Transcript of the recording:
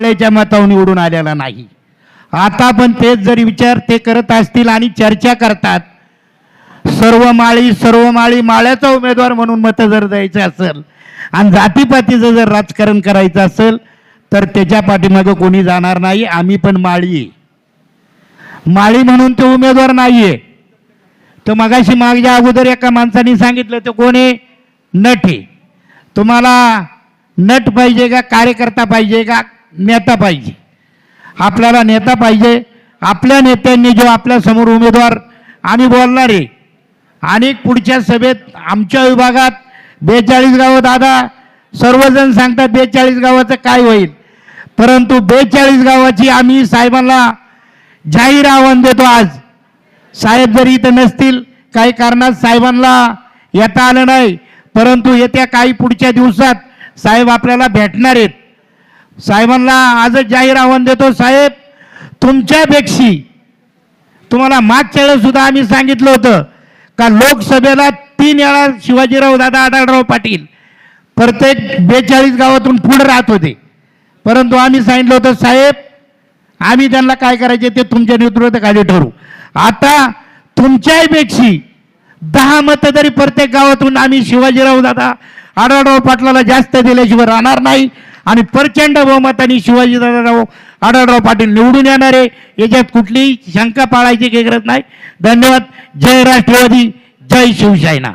आपल्याच्या मतावर निवडून आलेला नाही. आता पण तेच जरी विचार ते करत असतील आणि चर्चा करतात सर्व माळी सर्व माळी माळ्याचा उमेदवार म्हणून मतं जर द्यायचं असेल आणि जातीपातीचं जर राजकारण करायचं असेल तर त्याच्या पाठीमागं कोणी जाणार नाही. आम्ही पण माळी माळी म्हणून तो उमेदवार नाहीये. तो मगाशी मागच्या अगोदर एका माणसाने सांगितलं तो कोणी नट आहे. तुम्हाला नट पाहिजे का कार्यकर्ता पाहिजे का? नेता पाहिजे. आपल्याला नेता पाहिजे. आपल्या नेत्यांनी जो आपल्यासमोर उमेदवार आम्ही बोलणार आहे आणि पुढच्या सभेत आमच्या विभागात बेचाळीस गावं दादा सर्वजण सांगतात बेचाळीस गावाचं काय होईल. परंतु बेचाळीस गावाची आम्ही साहेबांना जाहीर आव्हान देतो आज. साहेब जरी इथं नसतील काही कारणात साहेबांना येता आलं नाही. परंतु येत्या काही पुढच्या दिवसात साहेब आपल्याला भेटणार आहेत. साहेबांना आजच जाहीर आव्हान देतो साहेब तुमच्यापेक्षी तुम्हाला मागच्या वेळेस सुद्धा आम्ही सांगितलं होतं का लोकसभेला तीन वेळा शिवाजीराव दादा आढळराव पाटील प्रत्येक बेचाळीस गावातून पुढे राहत होते. परंतु आम्ही सांगितलं होतं साहेब आम्ही त्यांना काय करायचे ते तुमच्या नेतृत्वाखाली ठरू. आता तुमच्याहीपेक्षी दहा मतं तरी प्रत्येक गावातून आम्ही शिवाजीराव दादा आढळराव पाटलाला जास्त दिल्याशिवाय राहणार नाही. आणि प्रचंड बहुमताने शिवाजीराव आढळराव पाटील निवडून येणार आहे. याच्यात कुठलीही शंका पाळायची काही गरज नाही. धन्यवाद. जय राष्ट्रवादी. जय शिवसेना.